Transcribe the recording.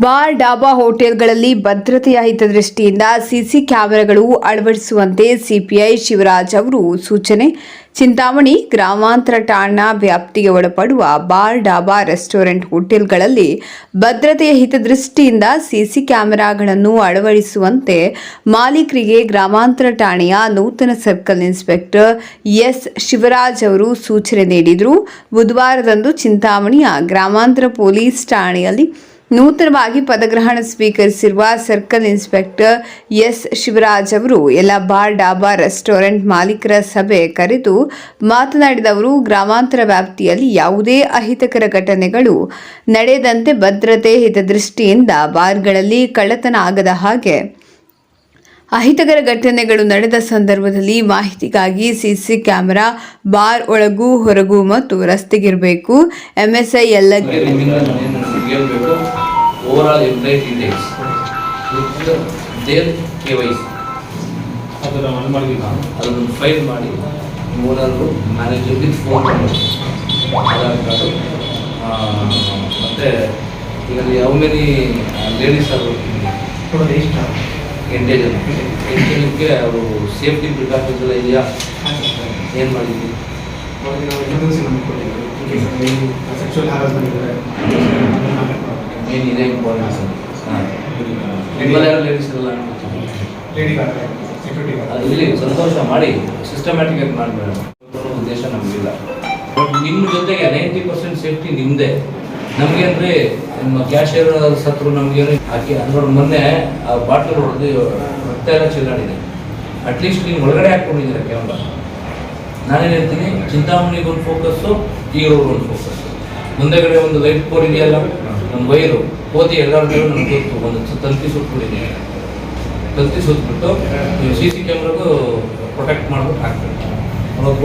Bar dhaba ಹೋಟೆಲ್ಗಳಲ್ಲಿ ಭದ್ರತೆಯ ಹಿತದೃಷ್ಟಿಯಿಂದ ಸಿಸಿ ಕ್ಯಾಮೆರಾಗಳು ಅಳವಡಿಸುವಂತೆ ಸಿಪಿಐ ಶಿವರಾಜ್ ಅವರು ಸೂಚನೆ. ಚಿಂತಾಮಣಿ ಗ್ರಾಮಾಂತರ ಠಾಣಾ ವ್ಯಾಪ್ತಿಗೆ ಒಳಪಡುವ ಬಾರ್ ಡಾಬಾ ರೆಸ್ಟೋರೆಂಟ್ ಹೋಟೆಲ್ಗಳಲ್ಲಿ ಭದ್ರತೆಯ ಹಿತದೃಷ್ಟಿಯಿಂದ ಸಿಸಿ ಕ್ಯಾಮೆರಾಗಳನ್ನು ಅಳವಡಿಸುವಂತೆ ಮಾಲೀಕರಿಗೆ ಗ್ರಾಮಾಂತರ ಠಾಣೆಯ ನೂತನ ಸರ್ಕಲ್ ಇನ್ಸ್ಪೆಕ್ಟರ್ ಎಸ್ ಶಿವರಾಜ್ ಅವರು ಸೂಚನೆ ನೀಡಿದರು. ಬುಧವಾರದಂದು ಚಿಂತಾಮಣಿಯ ಗ್ರಾಮಾಂತರ ಪೊಲೀಸ್ ಠಾಣೆಯಲ್ಲಿ ನೂತನವಾಗಿ ಪದಗ್ರಹಣ ಸ್ವೀಕರಿಸಿರುವ ಸರ್ಕಲ್ ಇನ್ಸ್ಪೆಕ್ಟರ್ ಎಸ್. ಶಿವರಾಜ್ ಅವರು ಎಲ್ಲ ಬಾರ್, ಡಾಬಾ, ರೆಸ್ಟೋರೆಂಟ್ ಮಾಲೀಕರ ಸಭೆ ಕರೆದು ಮಾತನಾಡಿದ ಅವರು, ಗ್ರಾಮಾಂತರ ವ್ಯಾಪ್ತಿಯಲ್ಲಿ ಯಾವುದೇ ಅಹಿತಕರ ಘಟನೆಗಳು ನಡೆಯದಂತೆ ಭದ್ರತೆ ಹಿತದೃಷ್ಟಿಯಿಂದ ಬಾರ್ಗಳಲ್ಲಿ ಕಳ್ಳತನ ಆಗದ ಹಾಗೆ ಅಹಿತಕರ ಘಟನೆಗಳು ನಡೆದ ಸಂದರ್ಭದಲ್ಲಿ ಮಾಹಿತಿಗಾಗಿ ಸಿಸಿ ಕ್ಯಾಮೆರಾ ಬಾರ್ ಒಳಗೂ ಹೊರಗೂ ಮತ್ತು ರಸ್ತೆಗಿರಬೇಕು. ಎಂಎಸ್ಐ ಎಲ್ಲ ಬಗ್ಗೆ ಬೇಕು overall employee details with their K Y C ನಾವು ಮನೆ ಮಾಡಿಲ್ಲ ಅದನ್ನು ಫೈಲ್ ಮಾಡಿ. Owner manager with phone number Aadhaar card ಮತ್ತು ಇದರಲ್ಲಿ ಯಾವ ಮೇನಿ ಲೇಡೀಸ್ ಅವರು ವರ್ಕಿಂಗ್ ಇಷ್ಟ ಎಂಟೇ ಜನ. ಎಂಟು ಜನಕ್ಕೆ ಅವರು ಸೇಫ್ಟಿ ಪ್ರಿಕಾಷನ್ಸ್ ಎಲ್ಲ ಇದೆಯಾ? ಏನು ಮಾಡಿದ್ವಿ ಅವ್ರಿಗೆ ನಾವು ಎಮರ್ಜೆನ್ಸಿ ನಮಗೆ ಸೆಕ್ಷುವಲ್ ಹ್ಯಾರಸ್ಮೆಂಟ್ ಇದ್ದರೆ ಇಂಪಾರ್ಟೆನ್ಸ್ ಲೇಡಿ ಗಾರ್ಡ್ ಸೆಕ್ಯೂರಿಟಿ ಸಂತೋಷ ಮಾಡಿ ಸಿಸ್ಟಮ್ಯಾಟಿಕ್ ಆಗಿ ಮಾಡಬೇಡ. ಉದ್ದೇಶ ನಮಗಿಲ್ಲ. ಬಟ್ ನಿಮ್ಮ ಜೊತೆಗೆ ನೈಂಟಿ ಪರ್ಸೆಂಟ್ ಸೇಫ್ಟಿ ನಿಮ್ಮದೇ ನಮಗೆ ಅಂದರೆ ನಿಮ್ಮ ಕ್ಯಾಶಿಯರ್ ಸತ್ರು ನಮಗೇನು ಹಾಕಿ ಅಂದ್ರೆ ಮೊನ್ನೆ ಆ ಬಾಟ್ಲು ಹೊಡೆದು ರಕ್ತ ಎಲ್ಲ ಚೆಲ್ಲಾಡಿದೆ. ಅಟ್ಲೀಸ್ಟ್ ನೀವು ಒಳಗಡೆ ಹಾಕ್ಕೊಂಡಿದ್ದೀರ ಕ್ಯಾಮ್ರಾ ನಾನೇನು ಹೇಳ್ತೀನಿ ಚಿಂತಾಮಣಿಗೆ ಒಂದು ಫೋಕಸ್ಸು ಈ ಒಂದು ಫೋಕಸ್ಸು ಮುಂದೆಗಡೆ ಒಂದು ಲೈಟ್ ಪೋರ್ ಇದೆಯಲ್ಲ, ಒಂದು ವೈರು ಕೋತಿ ಎಲ್ಲರೂ ನನಗೆ ಗೊತ್ತು, ಒಂದು ತಂತಿ ಸುತ್ತಿದೆ ತಂತಿ ಸುತ್ತಬಿಟ್ಟು ಸಿ ಸಿ ಕ್ಯಾಮ್ರಾಗೂ ಪ್ರೊಟೆಕ್ಟ್ ಮಾಡ್ಬಿಟ್ಟು ಹಾಕ್ಬೇಕು. ಒಬ್ಬ